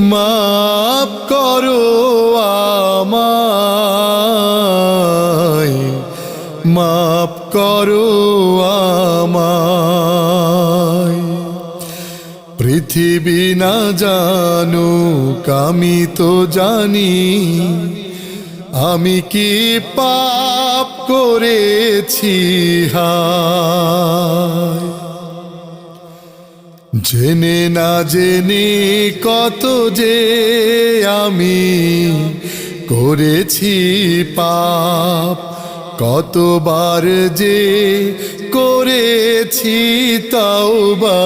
মাপ করো আমায় মাপ করো আমায়। পৃথিবী না জানুক, আমি তো জানি, আমি কি পাপ করেছি হায়। জেনে না জেনে কত যে আমি করেছি পাপ, কতবার যে করেছি তাও বা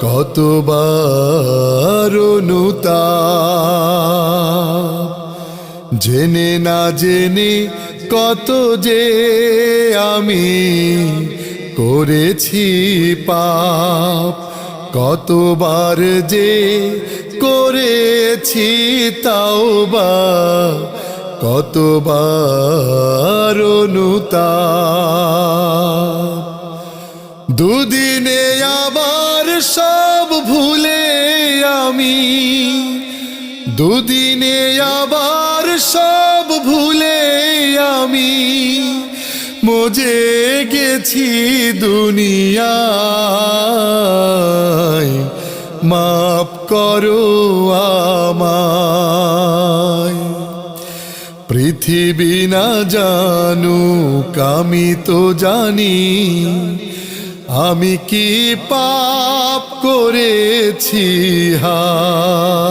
কতবার অনুতাপ। জেনে না জেনে কত যে আমি করেছি পাপ, কতবার যে করেছি তাও বা কতবার দুদিনে আবার সব ভুলে আমি, দুদিনে আবার সব ভুলে আমি মজে গেছি দুনিয়ায়। মাপ করো আমায়। পৃথিবী না জানুক, আমি তো জানি। আমি কি পাপ করেছি হা